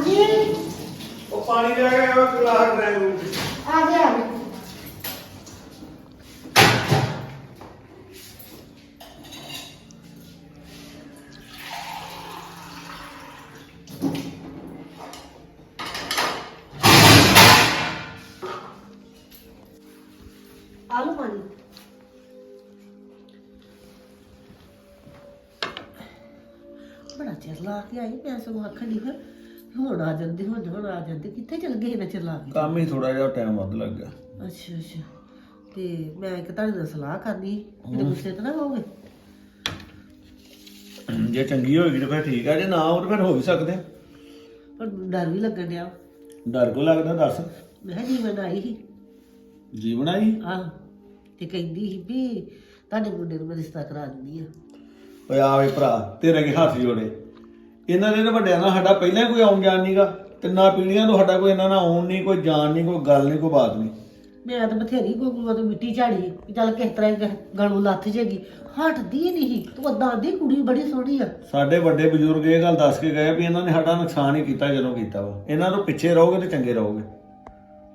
ਹਾਂਜੀ। ਉਹ ਪਾਣੀ ਲੈ ਕੇ ਆਇਆ ਗਲਾਸ ਡਰਾਈਵ ਰੂਮ ਆ ਗਿਆ ਆ ਗਿਆ। ਆਲੂ ਪਾਣੀ। ਬੜਾ ਚਿਰ ਲਾ ਕੇ ਆਈ ਮੈਂ ਸਗੋਂ ਆਖਣ ਦੀ ਫਿਰ ਹੁਣ ਆ ਜਾਂਦੇ ਹੁਣ ਹੁਣ ਆ ਜਾਂਦੇ। ਕਿੱਥੇ ਚਲ ਗਏ ਨਾ ਚਿਰ ਲਾ ਕੇ? ਕੰਮ ਹੀ ਥੋੜਾ ਜਿਹਾ ਟਾਈਮ ਵੱਧ ਲੱਗ ਗਿਆ। ਅੱਛਾ ਅੱਛਾ। ਤੇ ਮੈਂ ਇੱਕ ਤੁਹਾਡੇ ਨਾਲ ਸਲਾਹ ਕਰਨੀ ਤੇ ਗੁੱਸੇ ਤਾਂ ਨਾ ਹੋਗੇ ਜੇ ਚੰਗੀ ਹੋਏਗੀ ਤਾਂ ਫਿਰ ਠੀਕ ਆ ਜੇ ਨਾ ਹੋ ਤਾਂ ਫਿਰ ਹੋ ਵੀ ਸਕਦੇ ਆ। ਪਰ ਡਰ ਵੀ ਲੱਗਣ ਡਿਆ। ਡਰ ਕੋ ਲੱਗਦਾ ਦੱਸ? ਮੈਂ ਕਿਹਾ ਜੀਵਨ ਆਈ ਸੀ। ਜੀਵਨ ਆਈ ਆਹ। ਤੇ ਕਹਿੰਦੀ ਸੀ ਵੀ ਤੁਹਾਡੇ ਮੁੰਡੇ ਨੂੰ ਮੈਂ ਰਿਸ਼ਤਾ ਕਰਾ ਦਿੰਦੀ ਆ। ਓਏ ਆਵੇ ਭਰਾ ਤੇਰੇ ਅੱਗੇ ਹੱਥ ਜੋੜੇ। ਇਹਨਾਂ ਦੇ ਤਾਂ ਵੱਡਿਆਂ ਨਾਲ ਸਾਡਾ ਪਹਿਲਾਂ ਹੀ ਕੋਈ ਆਉਣ ਜਾਣ ਨਹੀਂਗਾ ਤਿੰਨਾਂ ਪੀੜ੍ਹੀਆਂ ਤੋਂ ਸਾਡਾ ਕੋਈ ਇਹਨਾਂ ਨਾਲ ਆਉਣ ਨਹੀਂ ਕੋਈ ਜਾਣ ਨਹੀਂ ਕੋਈ ਗੱਲ ਨਹੀਂ ਕੋਈ ਬਾਤ ਨਹੀਂ ਮੈਂ ਤਾਂ ਬਥੇਰੀ ਗੋਗੂਆਂ ਤੋਂ ਮਿੱਟੀ ਝਾੜੀ ਵੀ ਚੱਲ ਕਿਸ ਤਰ੍ਹਾਂ ਹੀ ਗਲੋਂ ਲੱਥ ਜੇਗੀ। ਹਟਦੀ ਨਹੀਂ ਤੂੰ ਓਦਾਂ ਦੀ ਕੁੜੀ ਬੜੀ ਸੋਹਣੀ ਆ। ਸਾਡੇ ਵੱਡੇ ਬਜ਼ੁਰਗ ਇਹ ਗੱਲ ਦੱਸ ਕੇ ਗਏ ਵੀ ਇਹਨਾਂ ਨੇ ਸਾਡਾ ਨੁਕਸਾਨ ਹੀ ਕੀਤਾ ਜਦੋਂ ਕੀਤਾ ਵਾ। ਇਹਨਾਂ ਤੋਂ ਪਿੱਛੇ ਰਹੋਗੇ ਤੇ ਚੰਗੇ ਰਹੋਗੇ।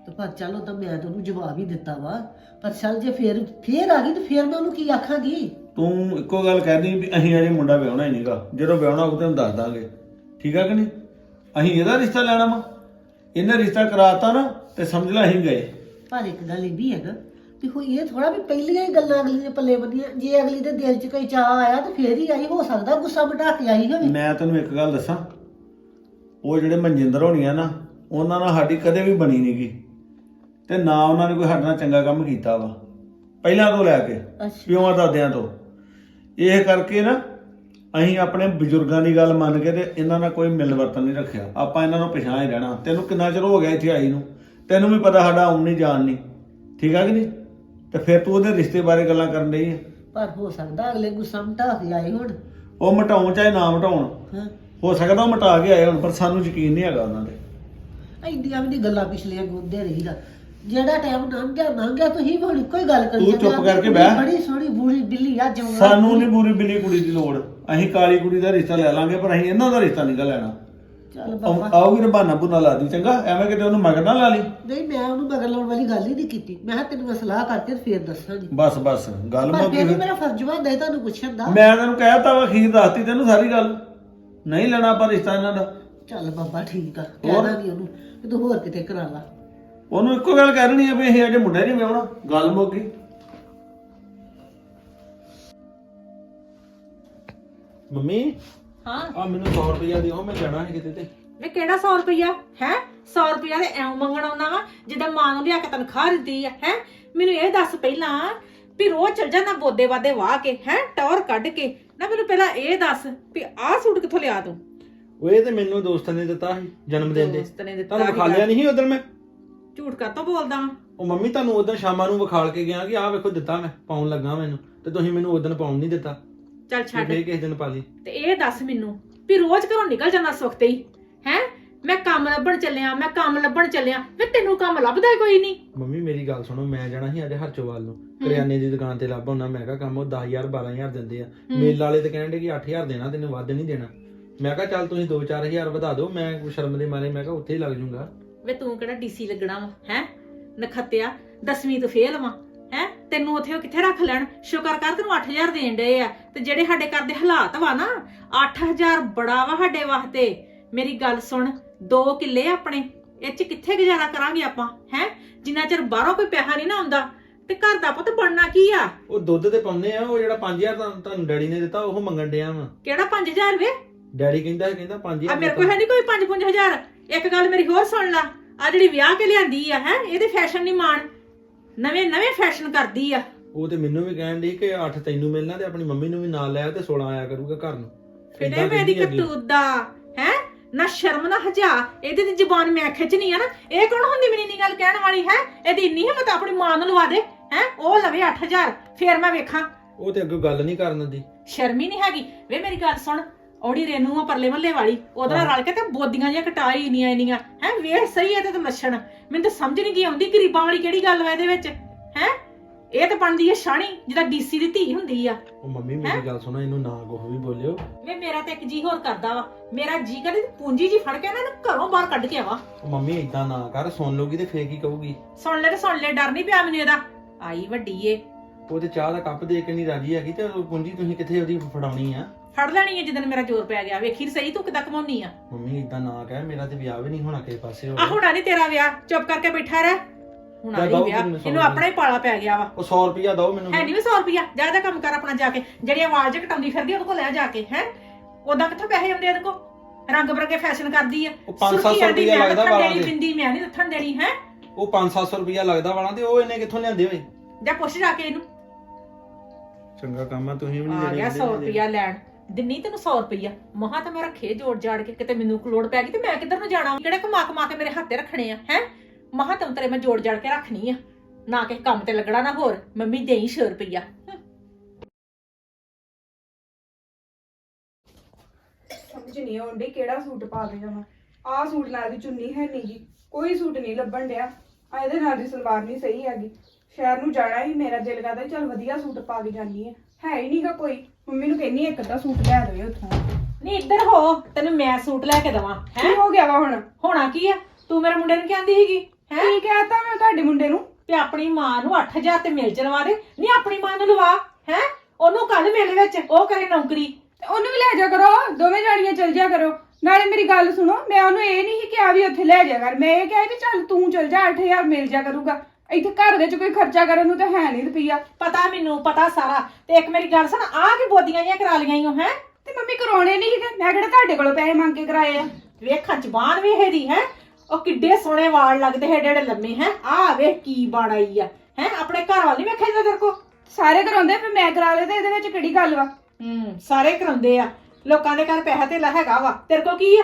ਤੇ ਪਰ ਚੱਲ ਤਾਂ ਮੈਂ ਤਾਂ ਉਹਨੂੰ ਜਵਾਬ ਹੀ ਦਿੱਤਾ ਵਾ। ਪਰ ਚੱਲ ਜੇ ਫੇਰ ਫੇਰ ਆ ਗਈ ਤੇ ਫੇਰ ਮੈਂ ਉਹਨੂੰ ਕੀ ਆਖਾਂਗੀ? ਤੂੰ ਇੱਕੋ ਗੱਲ ਕਹਿਦੀ ਵੀ ਅਸੀਂ ਅਜੇ ਮੁੰਡਾ ਵਿਆਹਣਾ ਹੀ ਨਹੀਂਗਾ ਜਦੋਂ ਵਿਆਹਣਾ ਹੋਊ ਤੈਨੂੰ ਦੱਸ ਦਾਂਗੇ। ਠੀਕ ਆ ਕਿ ਨਹੀਂ? ਅਸੀਂ ਇਹਦਾ ਰਿਸ਼ਤਾ ਲੈਣਾ ਵਾ। ਇਹਨੇ ਰਿਸ਼ਤਾ ਕਰਾਤਾ ਨਾ ਤੇ ਸਮਝ ਲੈ ਅਸੀਂ ਗਏ। ਪਰ ਇੱਕ ਗੱਲ ਇਹ ਵੀ ਹੈ ਨਾ ਵੀ ਕੋਈ ਇਹ ਥੋੜਾ ਵੀ ਪਹਿਲੀਆਂ ਹੀ ਗੱਲਾਂ ਅਗਲੀ ਦੇ ਪੱਲੇ ਬੰਦੀਆਂ ਜੇ ਅਗਲੀ ਦੇ ਦਿਲ 'ਚ ਕੋਈ ਚਾਹ ਆਇਆ ਤਾਂ ਫੇਰ ਹੀ ਆਈ ਹੋ ਸਕਦਾ ਗੁੱਸਾ ਬਿਠਾ ਕੇ ਆਈ ਹੋਵੇ। ਮੈਂ ਤੈਨੂੰ ਇੱਕ ਗੱਲ ਦੱਸਾਂ। ਉਹ ਜਿਹੜੇ ਮਨਜਿੰਦਰ ਹੋਣੀਆਂ ਨਾ ਉਹਨਾਂ ਨਾਲ ਸਾਡੀ ਕਦੇ ਵੀ ਬਣੀ ਨਹੀਂਗੀ ਤੇ ਨਾ ਉਹਨਾਂ ਨੇ ਕੋਈ ਸਾਡੇ ਨਾਲ ਚੰਗਾ ਕੰਮ ਕੀਤਾ ਵਾ। ਪਹਿਲਾਂ ਤੋਂ ਲੈ ਕੇ ਅੱਛਾ। ਪਿਓਾਂ ਦਾਦਿਆਂ ਤੋਂ। ਇਹ ਕਰਕੇ ਨਾ ਅਸੀਂ ਆਪਣੇ ਬਜ਼ੁਰਗਾਂ ਦੀ ਗੱਲ ਮੰਨ ਕੇ ਤੇ ਇਹਨਾਂ ਨਾਲ ਕੋਈ ਮਿਲਵਰਤਨ ਨਹੀਂ ਰੱਖਿਆ। ਆਪਾਂ ਇਹਨਾਂ ਨੂੰ ਪਛਾਣ ਹੀ ਰਹਿਣਾ। ਤੈਨੂੰ ਕਿੰਨਾ ਚਿਰ ਹੋ ਗਿਆ ਇੱਥੇ ਆਈ ਨੂੰ? ਤੈਨੂੰ ਵੀ ਪਤਾ ਸਾਡਾ ਆਉਣ ਨਹੀਂ ਜਾਣ ਨਹੀਂ। ਠੀਕ ਆ ਕਿ ਨਹੀਂ? ਤੇ ਫਿਰ ਤੂੰ ਉਹਦੇ ਰਿਸ਼ਤੇ ਬਾਰੇ ਗੱਲਾਂ ਕਰਨ ਡਈ ਹੈ ਪਰ ਹੋ ਸਕਦਾ ਅਗਲੇ ਗੁੱਸਾ ਮਿਟਾ ਕੇ ਆਏ ਹੁਣ। ਉਹ ਮਟਾਉਣ ਚਾਹੇ ਨਾ ਮਟਾਉਣ। ਹਾਂ। ਸਕਦਾ ਉਹ ਮਟਾ ਕੇ ਆਏ ਹੁਣ ਪਰ ਸਾਨੂੰ ਯਕੀਨ ਨਹੀਂ ਹੈਗਾ ਉਹਨਾਂ ਤੇ। ਐਡੀਆਂ ਵੀ ਨਹੀਂ ਗੱਲਾਂ ਪਿਛਲੀਆਂ ਗੁੰਦੇ ਰਹੀਦਾ ਜਿਹੜਾ ਟਾਈਮ ਲੰਘ ਗਿਆ ਲੰਘ ਗਿਆ ਤੁਸੀਂ ਹੁਣ ਇੱਕੋ ਹੀ ਗੱਲ ਕਰੀ ਤੂੰ ਚੁੱਪ ਜਾਂਦੇ ਆ, ਕਰਕੇ ਬਹਿ। ਬੜੀ ਸੋਹਣੀ ਬੂढ़ी ਬਿੱਲੀ ਆ ਜਵਾਨ ਸਾਨੂੰ ਨਹੀਂ ਪੂਰੀ ਬਿੱਲੀ ਕੁੜੀ ਦੀ ਲੋੜ। ਅਸੀਂ ਕਾਲੀ ਕੁੜੀ ਦਾ ਰਿਸ਼ਤਾ ਲੈ ਲਾਂਗੇ ਪਰ ਅਸੀਂ ਇਹਨਾਂ ਦਾ ਰਿਸ਼ਤਾ ਨਹੀਂ ਗਾ ਲੈਣਾ। ਚੱਲ ਬਾਬਾ। ਆਉ- ਬਹਾਨਾ ਬੁਨਾ ਲਾ ਦੀ ਚੰਗਾ? ਐਵੇਂ ਕਿਤੇ ਉਹਨੂੰ ਮਗਰ ਨਾ ਲਾ ਲਈ। ਨਹੀਂ ਮੈਂ ਉਹਨੂੰ ਮਗਰ ਲਾਉਣ ਵਾਲੀ ਗੱਲ ਹੀ ਨਹੀਂ ਕੀਤੀ। ਮੈਂ ਕਿਹਾ ਤੈਨੂੰ ਮੈਂ ਸਲਾਹ ਕਰਕੇ ਤੇ ਫੇਰ ਦੱਸਾਂਗੀ। ਬਸ ਬਸ ਗੱਲ ਪਰ ਮੁੱਕ ਫਿਰ ਵੀ ਗਈ। ਮੇਰਾ ਫਰਜ਼ ਬਣਦਾ ਹੈ ਤੁਹਾਨੂੰ ਪੁੱਛਣ ਦਾ। ਮੈਂ ਤੈਨੂੰ ਕਹਿਤਾ ਵਾ ਅਖੀਰ ਦੱਸਤੀ ਤੈਨੂੰ ਸਾਰੀ ਗੱਲ। ਨਹੀਂ ਲੈਣਾ ਆਪਾਂ ਰਿਸ਼ਤਾ ਇਹਨਾਂ ਦਾ। ਚੱਲ ਬਾਬਾ ਠੀਕ ਆ। ਹੋਰ? ਕਹਿਣਾ ਨਹੀਂ ਉਹਨੂੰ। ਕਿ ਤੂੰ ਹੋਰ ਕਿਤੇ ਕਰਾ ਲਾ। ਉਹਨੂੰ ਇੱਕੋ ਗੱਲ ਕਹਿਣੀ ਹੈ ਵੀ ਅਸੀਂ ਅਜੇ ਮੁੰਡੇ ਨਹੀਂ ਵਿਆਹਣਾ ਗੱਲ ਮੁੱਕ ਗਈ। ਮੰਮੀ ਹਾਂ। ਆ ਮੈਨੂੰ 100 ਰੁਪਇਆ ਦਿਓ ਮੈਂ ਜਾਣਾ ਹੈ ਕਿਤੇ ਤੇ। ਵੇ ਕਿਹੜਾ 100 ਰੁਪਇਆ ਹੈ? 100 ਰੁਪਇਆ ਤੇ ਐਉਂ ਮੰਗਣ ਆਉਣਾ ਵਾ ਜਿੱਦਾਂ ਮਾਂ ਨੂੰ ਲਿਆ ਕੇ ਤਨਖਾਹ ਦਿੱਤੀ ਆ ਹੈ? ਮੈਨੂੰ ਇਹ ਦੱਸ ਪਹਿਲਾਂ ਵੀ ਰੋਜ਼ ਚਲ ਜਾਂਦਾ ਬੋਦੇ ਵਾਦੇ ਵਾਹ ਕੇ ਹੈ? ਟੌਰ ਕੱਢ ਕੇ। ਨਾ ਮੈਨੂੰ ਪਹਿਲਾਂ ਇਹ ਦੱਸ ਵੀ ਆਹ ਸੂਟ ਕਿੱਥੋਂ ਲਿਆ ਤੂੰ? ਉਹ ਇਹ ਤੇ ਮੈਨੂੰ ਦੋਸਤ ਨੇ ਦਿੱਤਾ ਸੀ ਜਨਮ ਦਿਨ ਦੇ। ਦੋਸਤ ਨੇ ਦਿੱਤਾ ਤੁਹਾਨੂੰ ਵਿਖਾ ਲਿਆ ਨਹੀਂ ਸੀ ਉਦੋਂ ਮੈਂ? ਝੂਠ ਕਾਤੋਂ ਬੋਲਦਾ? ਉਹ ਮੰਮੀ ਤੁਹਾਨੂੰ ਉਦੋਂ ਸ਼ਾਮਾਂ ਨੂੰ ਵਿਖਾਲ ਕੇ ਗਿਆ ਕਿ ਆਹ ਵੇਖੋ ਦਿੱਤਾ ਮੈਂ ਪਾਉਣ ਲੱਗਾ ਮੈਨੂੰ ਤੇ ਤੁਸੀਂ ਮੈਨੂੰ ਉਦੋਂ ਪਾਉਣ ਨਹੀਂ ਦਿੱਤਾ। ਚੱਲ ਤੇ ਛੱਡ। ਫੇਰ ਕਿਸੇ ਦਿਨ ਪਾ ਲਈ। ਤੇ ਇਹ ਦੱਸ ਮੈਨੂੰ ਵੀ ਰੋਜ਼ ਘਰੋਂ ਨਿਕਲ ਜਾਂਦਾ ਸੁਖਤੇ ਹੀ। ਹੈ? ਮੈਂ ਕੰਮ ਲੱਭਣ ਚੱਲਿਆ ਮੈਂ ਕੰਮ ਲੱਭਣ ਚੱਲਿਆ ਵੇ ਤੈਨੂੰ ਕੰਮ ਲੱਭਦਾ ਹੀ ਕੋਈ ਨਹੀਂ। ਮੰਮੀ ਮੇਰੀ ਗੱਲ ਸੁਣੋ ਮੈਂ ਜਾਣਾ ਸੀ ਅੱਜ ਹਰਚੋਵਾਲ ਨੂੰ। ਕਰਿਆਨੇ ਦੀ ਦੁਕਾਨ ਤੇ ਲੱਭ ਆਉਣਾ ਮੈਂ ਕਿਹਾ ਕੰਮ ਉਹ 10000 12000 ਦਿੰਦੇ ਆ। ਮੇਲ ਵਾਲੇ ਤੇ ਕਹਿੰਦੇ ਕਿ 8000 ਦੇਣਾ ਤੈਨੂੰ ਵੱਧ ਨਹੀਂ ਦੇਣਾ। ਮੈਂ ਕਿਹਾ ਚੱਲ ਤੁਸੀਂ 2-4000 ਵਧਾ ਦਿਓ ਮੈਂ ਸ਼ਰਮ ਦੇ ਮਾਰੇ ਮੈਂ ਕਿਹਾ ਉੱਥੇ ਹੀ ਲੱਗ ਜਾਊਂਗਾ ਵੇ ਤੂੰ ਕਿਹੜਾ ਡੀਸੀ ਲੱਗਣਾ ਵਾ ਹੈ? ਨਖੱਤਿਆ ਦਸਵੀਂ ਤੋਂ ਫੇਲ ਵਾ ਹੈ? ਤੈਨੂੰ ਉੱਥੇ ਉਹ ਕਿੱਥੇ ਰੱਖ ਲੈਣ? ਸ਼ੁਕਰ ਕਰ ਤੈਨੂੰ 8000 ਦੇਣ ਡਏ ਆ। ਤੇ ਜਿਹੜੇ ਸਾਡੇ ਘਰ ਦੇ ਹਾਲਾਤ ਵਾ ਨਾ 8000 ਬੜਾ ਵਾ ਸਾਡੇ ਵਾਸਤੇ। ਮੇਰੀ ਗੱਲ ਸੁਣ ਦੋ ਕਿੱਲੇ ਆਪਣੇ ਇਹ ਚ ਕਿੱਥੇ ਗੁਜ਼ਾਰਾ ਕਰਾਂਗੇ ਆਪਾਂ ਹੈ? ਜਿੰਨਾ ਚਿਰ ਬਾਹਰੋਂ ਕੋਈ ਪੈਸਾ ਨਹੀਂ ਨਾ ਆਉਂਦਾ ਤੇ ਘਰ ਦਾ ਪੁੱਤ ਬਣਨਾ ਕੀ ਆ? ਉਹ ਦੁੱਧ ਤੇ ਪਾਉਂਦੇ ਆ ਉਹ ਜਿਹੜਾ 5000 ਤੁਹਾਨੂੰ ਤੁਹਾਨੂੰ ਡੈਡੀ ਨੇ ਦਿੱਤਾ ਉਹ ਮੰਗਣ ਡਿਆ ਵਾ। ਕਿਹੜਾ 5000 ਵੇ? ਡੈਡੀ ਕਹਿੰਦਾ ਕਹਿੰਦਾ 5000 ਆ ਮੇਰੇ ਕੋਲ ਹੈ ਨਹੀਂ ਕੋਈ 5-5000 ਇੱਕ ਗੱਲ ਮੇਰੀ ਹੋਰ ਸੁਣ ਲਾ। ਆ ਜਿਹੜੀ ਵਿਆਹ ਕੇ ਲਿਆਂਦੀ ਆ ਹੈ ਇਹਦੇ ਫੈਸ਼ਨ ਨਹੀਂ ਮਾਣ। ਨਵੇਂ ਨਵੇਂ ਫੈਸ਼ਨ ਕਰਦੀ ਆ। ਉਹ ਤੇ ਮੈਨੂੰ ਵੀ ਕਹਿਣ ਦੀ ਕਿ 8 ਤੈਨੂੰ ਮਿਲਣਾ ਤੇ ਆਪਣੀ ਮੰਮੀ ਨੂੰ ਵੀ ਨਾਲ ਲੈ ਆ ਤੇ 16 ਆਇਆ ਕਰੂਗਾ ਘਰ ਨੂੰ। ਇਹ ਮੇਰੀ। ਕਤੂਤ ਦਾ ਹੈ ਨਾ ਸ਼ਰਮ ਨਾ ਹਜਾ। ਇਹਦੀ ਤੇ ਜ਼ੁਬਾਨ ਮੈਂ ਖਿੱਚਣੀ ਆ ਨਾ। ਇਹ ਕੌਣ ਹੁੰਦੀ ਮੇਰੀ ਇੰਨੀ ਗੱਲ ਕਹਿਣ ਵਾਲੀ ਹੈ? ਇਹਦੀ ਇੰਨੀ ਹਿੰਮਤ ਆਪਣੀ ਮਾਂ ਨੂੰ ਲਵਾ ਦੇ ਹੈ? ਉਹ ਲਵੇ 8000 ਫੇਰ ਮੈਂ ਵੇਖਾਂ। ਉਹ ਤੇ ਅੱਗੇ ਗੱਲ ਨਹੀਂ ਕਰਨ ਦਿੰਦੀ। ਸ਼ਰਮ ਹੀ ਨਹੀਂ ਹੈਗੀ। ਵੇ ਮੇਰੀ ਗੱਲ ਸੁਣ ਔੜੀ ਰੇਨੂ ਆ ਪਰਲੇ ਮੱਲੇ ਵਾਲੀ ਉਹਦੇ ਨਾਲ ਰਲ ਕੇ ਤੇ ਬੋਦੀਆਂ ਜਿਹੀਆਂ ਕਟਾਈ ਇੰਨੀਆਂ ਇੰਨੀਆਂ। ਹੈ ਵੇਖ ਸਹੀ ਹੈ ਤੇ ਤੇ ਲੱਛਣ। ਮੈਨੂੰ ਤਾਂ ਸਮਝ ਨਹੀਂ ਗਈ ਆਉਂਦੀ ਗਰੀਬਾਂ ਵਾਲੀ ਕਿਹੜੀ ਗੱਲ ਵਾ ਇਹਦੇ ਵਿੱਚ? ਹੈ? ਇਹ ਤਾਂ ਬਣਦੀ ਹੈ ਸ਼ਾਣੀ ਜਿਹਦਾ ਡੀਸੀ ਦੀ ਧੀ ਹੁੰਦੀ ਆ। ਉਹ ਮੰਮੀ ਮੇਰੀ ਗੱਲ ਸੁਣੋ ਇਹਨੂੰ ਨਾ ਕੁਛ ਵੀ ਬੋਲਿਓ। ਵੇ ਮੇਰਾ ਤਾਂ ਇੱਕ ਜੀ ਹੋਰ ਕਰਦਾ ਵਾ। ਮੇਰਾ ਜੀ ਕਰੇ ਪੂੰਜੀ ਜੀ ਫੜ ਕੇ ਨਾ ਇਹਨੂੰ ਘਰੋਂ ਬਾਹਰ ਕੱਢ ਕੇ ਆਵਾ। ਉਹ ਮੰਮੀ ਇਦਾਂ ਨਾ ਕਰ ਸੁਣ ਲੂਗੀ ਤੇ ਫੇਰ ਕੀ ਕਹੂਗੀ? ਸੁਣ ਲੈ ਤੇ ਸੁਣ ਲੈ ਡਰ ਨਹੀਂ ਪਿਆ ਮੈਨੂੰ ਇਹਦਾ। ਆਈ ਵੱਡੀ ਏ। ਉਹ ਤੇ ਚਾਹ ਦਾ ਕੱਪ ਦੇ ਕੇ ਨਹੀਂ ਰਾਜੀ ਹੈਗੀ ਤੇ ਉਹ ਪੂੰਜੀ ਤੁਸੀਂ ਕਿੱਥੇ ਉਹਦੀ ਫੜਾਉਣੀ ਆ? ਫੜ ਲੈਣੀ ਏ ਜਦੋਂ ਮੇਰਾ ਜ਼ੋਰ ਪੈ ਗਿਆ। ਵੇਖੀ ਸਹੀ ਤੂੰ ਕਿਦਾਂ ਕਮਾਉਣੀ ਆ? ਮੰਮੀ ਇਦਾਂ ਨਾ ਕਹਿ ਮੇਰਾ ਤੇ ਵਿਆਹ ਵੀ ਨਹੀਂ ਹੋਣਾ ਕਿਸੇ ਪਾਸੇ ਆ ਹੁਣਾ ਨਹੀਂ ਤੇਰਾ ਵਿਆਹ ਚੁੱਪ ਕਰਕੇ ਬੈਠਾ ਰਹਿ। ਹੁਣਾ ਨਹੀਂ ਦਓ ਵਿਆਹ। ਇਹਨੂੰ। ਆਪਣਾ ਹੀ ਪਾਲਾ ਪੈ ਗਿਆ ਵਾ। ਉਹ 100 ਰੁਪਿਆ ਦਿਓ ਮੈਨੂੰ। ਹੈ ਨਹੀਂ ਵੀ 100 ਰੁਪਿਆ ਜਾ ਇਹਦਾ ਕੰਮ ਕਰ ਆਪਣਾ ਜਾ ਕੇ। ਜਿਹੜੀ ਆਵਾਜ਼ ਘਟਾਉਂਦੀ ਫਿਰਦੀ ਉਹਦੇ ਕੋਲ ਲੈ ਜਾ ਕੇ ਹੈ? ਉਦਾਂ ਕਿੱਥੋਂ ਪੈਸੇ ਆਉਂਦੇ ਇਹਦੇ ਕੋਲ? ਰੰਗ ਬਰੰਗੇ ਫੈਸ਼ਨ ਕਰਦੀ ਆ। ਉਹ ਪੰਜ ਸੱਤ ਸੁਰਖੀ ਸੌ ਆਂਦੀ ਰੁਪਇਆ ਮੈਂ ਲੱਗਦਾ ਵਾਲਾਂ ਦੇ। ਬਿੰਦੀ ਮੈਂ ਨਹੀਂ ਲੱਥਣ ਦੇਣੀ ਹੈ? ਉਹ 5-700 ਰੁਪਿਆ ਲੱਗਦਾ ਵਾਲਾਂ ਤੇ ਉਹ ਇਹਨੇ ਕਿੱਥੋਂ ਲਿਆਂਦੇ ਹੋਏ? ਜਾ ਪੁੱਛ ਜਾ ਕੇ ਇਹਨੂੰ। ਚੰਗਾ ਕੰਮ ਆ ਤੁਸੀਂ ਵੀ ਆ ਗਿਆ 100 ਰੁਪਿਆ ਲੈਣ। ਦਿੰਨੀ ਤੈਨੂੰ 100 ਰੁਪਈਆ। ਮਹਾ ਤਾਂ ਮੈਂ ਰੱਖੇ ਜੋੜ ਜਾੜ ਕੇ, ਕਿਤੇ ਮੈਨੂੰ ਲੋੜ ਪੈ ਗਈ ਤੇ ਮੈਂ ਕਿੱਧਰ ਨੂੰ ਜਾਣਾ? ਕਿਹੜਾ ਕਮਾ ਕਮਾ ਕੇ ਮੇਰੇ ਹੱਥੇ ਰੱਖਣੇ ਆ, ਹੈ? ਮਹਾ ਤਾਂ ਤੇਰੇ ਮੈਂ ਜੋੜ ਜਾੜ ਕੇ ਰੱਖਣੀ ਆ। ਨਾ ਕਿ ਕੰਮ ਤੇ ਲੱਗਣਾ, ਨਾ ਹੋਰ। ਮੰਮੀ ਦੇਈ 100 ਰੁਪਿਆ ਸਮਝ ਨਹੀਂ ਆਉਂਦੀ ਕਿਹੜਾ ਸੂਟ ਪਾ ਕੇ ਜਾਵਾਂ। ਆਹ ਸੂਟ ਨਾਲ ਦੀ ਚੁੰਨੀ ਹੈ ਨਹੀਂ ਜੀ ਕੋਈ ਸੂਟ ਨਹੀਂ ਲੱਭਣ ਡਿਆ। ਆ ਇਹਦੇ ਨਾਲ ਦੀ ਸਲਵਾਰ ਨਹੀਂ ਸਹੀ ਹੈਗੀ। ਸ਼ਹਿਰ ਨੂੰ ਜਾਣਾ ਹੀ ਮੇਰਾ ਦਿਲ ਕਰਦਾ ਚੱਲ ਵਧੀਆ ਸੂਟ ਪਾ ਕੇ ਜਾਂਦੀ ਹੈ ਹੈ ਹੀ ਨਹੀਂਗਾ ਕੋਈ। ਮੰਮੀ ਨੂੰ ਕਹਿੰਨੀ ਇੱਕ ਅੱਧਾ ਸੂਟ ਲੈ ਦੇਵੇ ਉੱਥੋਂ। ਨਹੀਂ ਇੱਧਰ ਹੋ ਤੈਨੂੰ ਮੈਂ ਸੂਟ ਲੈ ਕੇ ਦਵਾਂ ਹੈ? ਕੀ ਹੋ ਗਿਆ ਵਾ ਹੁਣ? ਹੋਣਾ ਕੀ ਆ? ਤੂੰ ਮੇਰੇ ਮੁੰਡੇ ਨੂੰ ਕਹਿੰਦੀ ਸੀਗੀ ਹੈ? ਕੀ ਕਹਿਤਾ ਮੈਂ ਤੁਹਾਡੇ ਮੁੰਡੇ ਨੂੰ? ਤੇ ਆਪਣੀ ਮਾਂ ਨੂੰ 8000 ਤੇ ਮਿਲ ਚਲਵਾ ਦੇ। ਨਹੀਂ ਆਪਣੀ ਮਾਂ ਨੂੰ ਲਵਾ ਹੈ? ਉਹਨੂੰ ਕੱਲ ਮਿਲ ਵਿੱਚ ਉਹ ਕਰੇ ਨੌਕਰੀ। ਤੇ ਉਹਨੂੰ ਵੀ ਲੈ ਜਾ ਕਰੋ ਦੋਵੇਂ ਜਾਣੀਆਂ ਚਲ ਜਾ ਕਰੋ। ਨਾਲੇ ਮੇਰੀ ਗੱਲ ਸੁਣੋ ਮੈਂ ਉਹਨੂੰ ਇਹ ਨਹੀਂ ਕਿਹਾ ਵੀ ਉੱਥੇ ਲੈ ਜਾ ਕਰ। ਮੈਂ ਇਹ ਕਿਹਾ ਵੀ ਚੱਲ ਤੂੰ ਚਲ ਜਾ 8000 ਮਿਲ ਜਾ ਕਰੂਗਾ। ਇੱਥੇ ਘਰ ਦੇ ਚ ਕੋਈ ਖਰਚਾ ਕਰਨ ਨੂੰ ਤਾਂ ਹੈ ਨਹੀਂ ਰੁਪਈਆ। ਪਤਾ ਮੈਨੂੰ ਪਤਾ ਸਾਰਾ। ਤੇ ਇੱਕ ਮੇਰੀ ਗੱਲ ਸੁਣ ਆ ਕੀ ਬੋਦੀਆਂ ਜਿਹੀਆਂ ਕਰਾ ਲਈਆਂ ਈ ਓ ਹੈ? ਤੇ ਮੰਮੀ ਕਰਾਉਣੇ ਨਹੀਂ ਸੀਗੇ? ਮੈਂ ਕਿਹੜਾ ਤੁਹਾਡੇ ਕੋਲੋਂ ਪੈਸੇ ਮੰਗ ਕੇ ਕਰਾਏ ਆ? ਵੇਖਾਂ ਜ਼ਬਾਨ ਵੇ ਇਹਦੀ ਹੈ? ਉਹ ਕਿੱਡੇ ਸੋਹਣੇ ਵਾਲ ਲੱਗਦੇ ਹੈ ਏਡੇ ਲੰਮੇ ਹੈ? ਆ ਵੇਖ ਕੀ ਬਾੜਾਈ ਆ ਹੈ? ਆਪਣੇ ਘਰ ਵਾਲੀ ਵੇਖਿਆ ਜਾਂਦਾ ਤੇਰੇ ਕੋ? ਸਾਰੇ ਕਰਾਉਂਦੇ ਫਿਰ ਮੈਂ ਕਰਾ ਲਏ ਤੇ ਇਹਦੇ ਵਿੱਚ ਕਿਹੜੀ ਗੱਲ ਵਾ? ਹੂੰ ਸਾਰੇ ਕਰਾਉਂਦੇ ਆ। ਲੋਕਾਂ ਦੇ ਘਰ ਪੈਸਾ ਤੇ ਹੈਗਾ ਵਾ। ਤੇਰੇ ਕੋ ਕੀ ਆ?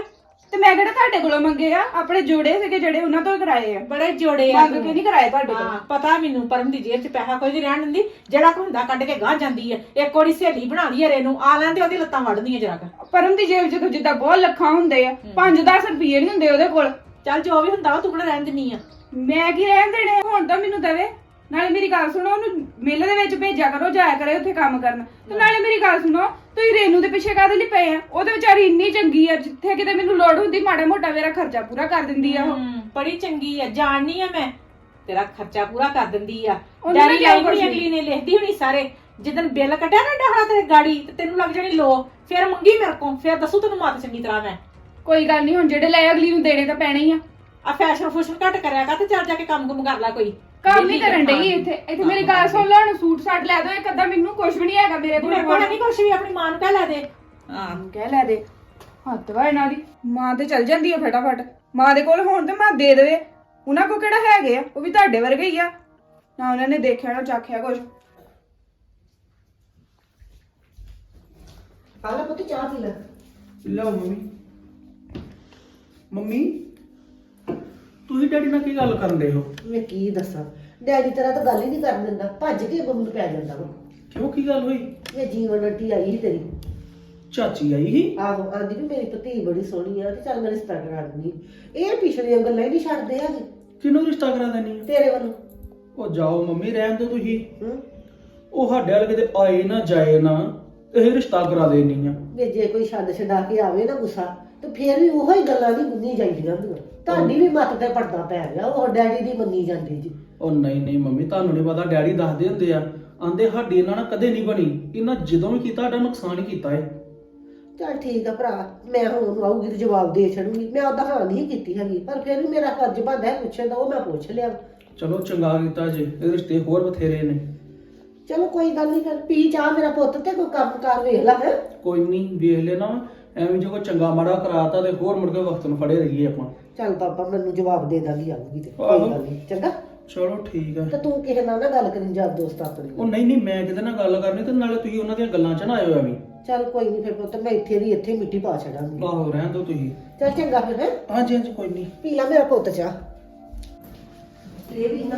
ਤੇ ਮੈਂ ਕਿਹੜਾ ਤੁਹਾਡੇ ਕੋਲੋਂ ਮੰਗੇ ਆ? ਆਪਣੇ ਜੋੜੇ ਸੀਗੇ ਜਿਹੜੇ ਉਹਨਾਂ ਤੋਂ ਹੀ ਕਰਾਏ ਆ। ਬੜੇ ਜੋੜੇ ਆ ਮੰਗ ਤੂੰ। ਕੇ ਨਹੀਂ ਕਰਾਏ ਤੁਹਾਡੇ ਹਾਂ ਕੋਲ ਪਤਾ ਮੈਨੂੰ ਪਰਮ ਦੀ ਜੇਬ 'ਚ ਪੈਸਾ ਕੋਈ ਨਹੀਂ ਰਹਿਣ ਦਿੰਦੀ। ਜਿਹੜਾ ਕੋ ਹੁੰਦਾ ਕੱਢ ਕੇ ਗਾਹ ਜਾਂਦੀ ਹੈ ਇੱਕ ਵਾਰੀ ਸਹੇਲੀ ਬਣਾ ਲਈ ਰੇ ਨੂੰ ਆ ਲੈਂਦੇ ਉਹਦੀ ਲੱਤਾਂ ਵੱਢਦੀਆਂ ਜਰਾ ਕ। ਪਰਮ ਦੀ ਜੇਬ 'ਚ ਤਾਂ ਜਿੱਦਾਂ ਬਹੁਤ ਲੱਖਾਂ ਹੁੰਦੇ ਆ। 5-10 ਰੁਪਏ ਨਹੀਂ ਹੁੰਦੇ ਉਹਦੇ ਕੋਲ। ਚੱਲ ਜੋ ਵੀ ਹੁੰਦਾ ਵਾ ਤੂੰ ਕਿਹੜਾ ਰਹਿਣ ਦਿੰਨੀ ਆ? ਮੈਂ ਕੀ ਰਹਿਣ ਦੇਣੇ? ਹੁਣ ਤਾਂ ਮੈਨੂੰ ਦਵੇ। ਨਾਲੇ ਮੇਰੀ ਗੱਲ ਸੁਣੋ ਉਹਨੂੰ ਮੇਲੇ ਦੇ ਵਿੱਚ ਭੇਜਿਆ ਕਰੋ ਜਾਇਆ ਕਰੇ ਉੱਥੇ ਕੰਮ ਕਰਨ। ਤੇ ਨਾਲੇ ਮੇਰੀ ਗੱਲ ਸੁਣੋ ਤੁਸੀਂ ਰੇਨੂ ਦੇ ਪਿੱਛੇ ਕਾਹਦੇ ਲਈ ਪਏ ਆ? ਉਹਦੇ ਵਿਚਾਰੀ ਇੰਨੀ ਚੰਗੀ ਆ ਜਿੱਥੇ ਕਿਤੇ ਮੈਨੂੰ ਲੋੜ ਹੁੰਦੀ ਮਾੜਾ ਮੋਟਾ ਮੇਰਾ ਖਰਚਾ ਪੂਰਾ ਕਰ ਦਿੰਦੀ ਆ ਉਹ। ਹਮ, ਬੜੀ ਚੰਗੀ ਆ ਜਾਣਨੀ ਆ ਮੈਂ। ਤੇਰਾ ਖਰਚਾ ਪੂਰਾ ਕਰ ਦਿੰਦੀ ਆ। ਉਹਨੂੰ ਡੈਰੀ ਵੀ ਕਿਹਾ ਲਾਈ ਹੋਣੀ ਕੁਛ ਅਗਲੀ ਨੇ ਲਿਖਦੀ ਹੋਣੀ ਸਾਰੇ ਜਿੱਦਨ ਬਿੱਲ ਕੱਟਿਆ ਨਾ ਡਹਰਾ ਤੇਰੇ ਗਾੜੀ ਤੇ ਤੈਨੂੰ ਲੱਗ ਜਾਣੀ ਲੋ ਫਿਰ ਮੰਗੀ ਮੇਰੇ ਕੋਲ ਫਿਰ ਦੱਸੂ ਤੈਨੂੰ ਮਾਤ ਚੰਗੀ ਤਰ੍ਹਾਂ ਮੈਂ। ਕੋਈ ਗੱਲ ਨਹੀਂ ਹੁਣ ਜਿਹੜੇ ਲੈ ਅਗਲੀ ਨੂੰ ਦੇਣੇ ਤਾਂ ਪੈਣੇ ਹੀ ਆ। ਆ ਫੈਸ਼ਨ ਫੂਸ਼ਨ ਘੱਟ ਕਰਿਆ ਕਰ ਤੇ ਚੱਲ ਜਾ ਕੇ ਕੰਮ ਕੁਮ ਕਰ ਲੈ ਕੋਈ। ਕੰਮ ਹੀ ਕਰਨ ਡਈ। ਇੱਥੇ। ਇੱਥੇ ਮੇਰੀ ਗੱਲ ਸੁਣ ਲਓ ਹੁਣ ਸੂਟ ਸਾਟ ਲੈ ਦੋ ਇੱਕ ਅੱਧਾ ਮੈਨੂੰ ਕੁਝ ਵੀ ਨਹੀਂ ਹੈਗਾ ਮੇਰੇ ਕੋਲ ਮੇਰੇ ਕੋਲ ਨਹੀਂ ਕੁਛ ਵੀ ਆਪਣੀ ਮਾਂ ਨੂੰ ਕਹਿ ਲੈ ਦੇ। ਹਾਂ। ਕਹਿ ਲੈ ਦੇ। ਹੱਥ ਵਾ ਇਹਨਾਂ ਦੀ। ਮਾਂ ਤੇ ਚਲ ਜਾਂਦੀ ਆ ਫਟਾਫਟ। ਮਾਂ ਦੇ ਕੋਲ ਹੋਣ ਤੇ ਮਾਂ ਦੇ ਦੇਵੇ। ਉਹਨਾਂ ਕੋ ਕਿਹੜਾ ਹੈਗੇ ਆ? ਉਹ ਵੀ ਤੁਹਾਡੇ ਵਰਗੇ ਹੀ ਆ। ਨਾ ਉਹਨਾਂ ਨੇ ਦੇਖਿਆ ਨਾ ਚਾਖਿਆ ਕੁਝ ਹਾਲਾ ਪੁੱਤ ਚਾਹ ਪੀ ਲੈ। ਲਓ ਮੰਮੀ। ਮੰਮੀ? ਤੁਸੀਂ ਡੈਡੀ ਨਾਲ ਕੀ ਗੱਲ ਕਰਨ ਦੇ ਹੋ? ਮੈਂ ਕੀ ਦੱਸਾਂ? ਡੈਡੀ ਤੇਰਾ ਤਾਂ ਗੱਲ ਹੀ ਨਹੀਂ ਕਰਨ ਦਿੰਦਾ। ਭੱਜ ਕੇ ਗੁੰਮ ਨੂੰ ਪੈ ਜਾਂਦਾ ਵਾ। ਕਿਉਂ ਕੀ ਗੱਲ ਹੋਈ? ਇਹ ਜੀਵਨ ਅੱਟੀ ਆਈ ਸੀ ਤੇਰੀ। ਚਾਚੀ ਆਈ ਸੀ? ਆਹੋ ਆਂਦੀ ਵੀ ਮੇਰੀ ਭਤੀ ਬੜੀ ਸੋਹਣੀ ਆ ਤੇ ਚੱਲ ਮੈਂ ਰਿਸ਼ਤਾ ਕਰਾ ਦਿੰਦੀ ਇਹ ਪਿਛਲੀਆਂ ਗੱਲਾਂ ਹੀ ਨਹੀਂ ਛੱਡਦੇ ਹੈਗੇ। ਕਿਹਨੂੰ ਰਿਸ਼ਤਾ ਕਰਾ ਦੇਣੀ ਆ? ਤੇਰੇ ਵੱਲੋਂ। ਉਹ ਜਾਓ ਮੰਮੀ ਰਹਿਣ ਦਿਓ ਤੁਸੀਂ। ਹੂੰ। ਉਹ ਸਾਡੇ ਵਾਲੇ ਕਿਤੇ ਆਏ ਨਾ ਜਾਏ ਨਾ ਇਹ ਰਿਸ਼ਤਾ ਕਰਾ ਦੇਣੀ ਆ। ਵੀ ਜੇ ਕੋਈ ਛੱਡ ਛਡਾ ਕੇ ਆਵੇ ਨਾ ਗੁੱਸਾ ਤੇ ਫੇਰ ਵੀ ਉਹੋ ਹੀ ਗੱਲਾਂ ਨਹੀਂ ਗੁੰਨੀ ਜਾਂਦੀਆਂ ਹੁੰਦੀਆਂ। ਤੁਹਾਡੀ ਵੀ ਮੱਤ ਤੇ ਪੜਦਾ ਪੈ ਗਿਆ ਉਹ ਡੈਡੀ ਦੀ ਮੰਨੀ ਜਾਂਦੀ ਜੀ। ਉਹ ਨਹੀਂ ਨਹੀਂ ਮੰਮੀ ਤੁਹਾਨੂੰ ਨਹੀਂ ਪਤਾ ਡੈਡੀ ਦੱਸਦੇ ਹੁੰਦੇ ਆ। ਆਂਦੇ ਸਾਡੀ ਇਹਨਾਂ ਨਾਲ ਕਦੇ ਨਹੀਂ ਬਣੀ। ਇਹਨਾਂ ਜਦੋਂ ਵੀ ਕੀਤਾ ਸਾਡਾ ਨੁਕਸਾਨ ਹੀ ਕੀਤਾ ਏ। ਚੱਲ ਠੀਕ ਆ ਭਰਾ ਮੈਂ ਹੁਣ ਉਹਨੂੰ ਆਊਗੀ ਤੇ ਜਵਾਬ ਦੇ ਛੱਡੂਗੀ। ਮੈਂ ਉਹਦਾ ਹਾਂ ਨਹੀਂ ਕੀਤੀ ਹੈਗੀ ਪਰ ਫਿਰ ਵੀ ਮੇਰਾ ਫਰਜ਼ ਬਣਦਾ ਹੈ ਪੁੱਛਣ ਦਾ ਉਹ ਮੈਂ ਪੁੱਛ ਲਿਆ। ਚਲੋ ਚੰਗਾ ਕੀਤਾ ਜੇ ਇਹ ਰਿਸ਼ਤੇ ਹੋਰ ਬਥੇਰੇ ਨੇ। ਚਲੋ ਕੋਈ ਗੱਲ ਨਹੀਂ ਫਿਰ ਪੀ ਚਾਹ ਮੇਰਾ ਪੁੱਤ ਤੇ ਕੋਈ ਕੰਮ ਕਾਰ ਵੇਖ ਲੈ ਹੈ। ਕੋਈ ਨਹੀਂ ਵੇਖ ਲੈਣਾ ਐਵੇਂ ਜੇ ਕੋਈ ਚੰਗਾ ਮਾੜਾ ਕਰਾਤਾ ਤੇ ਹੋਰ ਮੁੜ ਕੇ ਵਕਤ ਨੂੰ ਫੜੇ ਰਹੀਏ ਆਪਾਂ। ਚੱਲ ਪਾਪਾ ਮੈਨੂੰ ਜਵਾਬ ਦੇ ਦਾਂਗੀ ਆਊਗੀ ਤੇ ਕੋਈ ਆਹੋ। ਗੱਲ ਨਹੀਂ ਚੰਗਾ? ਚਲੋ ਠੀਕ ਆ। ਤੇ ਤੂੰ ਕਿਸੇ ਨਾਲ ਨਾ ਗੱਲ ਕਰੀ ਜਾ ਦੋਸਤ ਆਪਣੇ ਉਹ ਨਹੀਂ ਨਹੀਂ ਮੈਂ ਕਿਤੇ ਨਾਲ ਗੱਲ ਕਰਨੀ ਤੇ ਨਾਲੇ ਤੁਸੀਂ ਉਹਨਾਂ ਦੀਆਂ ਗੱਲਾਂ ਚ ਨਾ ਆਇਓ ਐਵੇਂ। ਚੱਲ ਕੋਈ ਨਹੀਂ ਫਿਰ ਪੁੱਤ ਮੈਂ ਇੱਥੇ ਦੀ ਇੱਥੇ ਮਿੱਟੀ ਪਾ ਛੱਡਾਂਗੀ। ਆਹੋ ਰਹਿਣ ਦਿਓ ਤੁਸੀਂ। ਚੱਲ ਚੰਗਾ ਫਿਰ ਹੈ? ਹਾਂਜੀ ਹਾਂਜੀ ਕੋਈ ਨਹੀਂ। ਪੀ ਲੈ ਮੇਰਾ ਪੁੱਤ ਚਾਹ। ਇਹ ਵੀ ਨਾ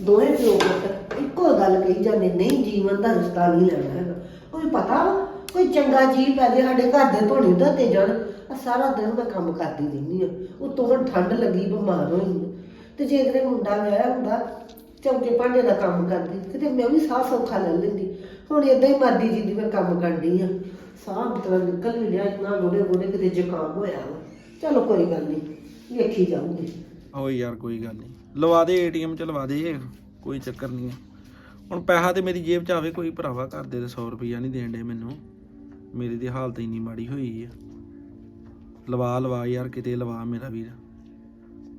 ਦੋਵੇਂ ਪਿਓ ਪੁੱਤ ਇੱਕੋ ਗੱਲ ਕਹੀ ਜਾਂਦੇ ਨਹੀਂ ਜੀਵਨ ਦਾ ਰਿਸ਼ਤਾ ਨਹੀਂ ਲੈਣਾ ਹੈਗਾ। ਕੋਈ ਪਤਾ ਵਾ? ਕੋਈ ਚੰਗਾ ਜੀ ਪੈ ਜੇ, ਸਾਡੇ ਘਰ ਦੇ ਧੋਣੇ ਧੋਤੇ ਜਾਣ ਆ ਸਾਰਾ ਦਿਨ ਮੈਂ ਕੰਮ ਕਰਦੀ ਰਹਿੰਦੀ ਆ ਉਤੋਂ ਹੁਣ ਠੰਡ ਲੱਗੀ, ਬਿਮਾਰ ਹੋਈ ਆ। ਤੇ ਜੇ ਕਿਤੇ ਮੁੰਡਾ ਵਿਆਹਿਆ ਹੁੰਦਾ, ਚੌਕੇ ਭਾਂਡੇ ਦਾ ਕੰਮ ਕਰਦੀ, ਕਿਤੇ ਮੈਂ ਵੀ ਸਾਹ ਸੌਖਾ ਲੈ ਲੈਂਦੀ। ਹੁਣ ਇਦਾਂ ਹੀ ਮਰਦੀ ਜੀ ਦੀ ਮੈਂ ਕੰਮ ਕਰਦੀ ਆ ਸਾਹ ਮਤਲਬ ਨਿਕਲ ਵੀ ਲਿਆ ਇਤਨਾ ਗੋੜੇ ਗੋੜੇ ਕਿਤੇ ਜ਼ੁਕਾਮ ਹੋਇਆ ਵਾ। ਚਲੋ ਕੋਈ ਗੱਲ ਨਹੀਂ, ਵੇਖੀ ਜਾਊਗੀ। ਓ ਯਾਰ ਕੋਈ ਗੱਲ ਨਹੀਂ, ਲਵਾ ਦੇ ਏਟੀਐਮ ਚ, ਲਵਾ ਦੇ, ਕੋਈ ਚੱਕਰ ਨਹੀਂ ਹੈ। ਹੁਣ ਪੈਸਾ ਤੇ ਮੇਰੀ ਜੇਬ ਚ ਆਵੇ, ਕੋਈ ਭਰਾਵਾ ਘਰ ਦੇ ਤੇ 100 ਰੁਪਈਆ ਨਹੀਂ ਦੇਣ ਦੇ ਮੈਨੂੰ। ਮੇਰੀ ਦੀ ਹਾਲਤ ਇੰਨੀ ਮਾੜੀ ਹੋਈ ਆ। ਲਵਾ ਲਵਾ ਯਾਰ, ਕਿਤੇ ਲਵਾ ਮੇਰਾ ਵੀਰ।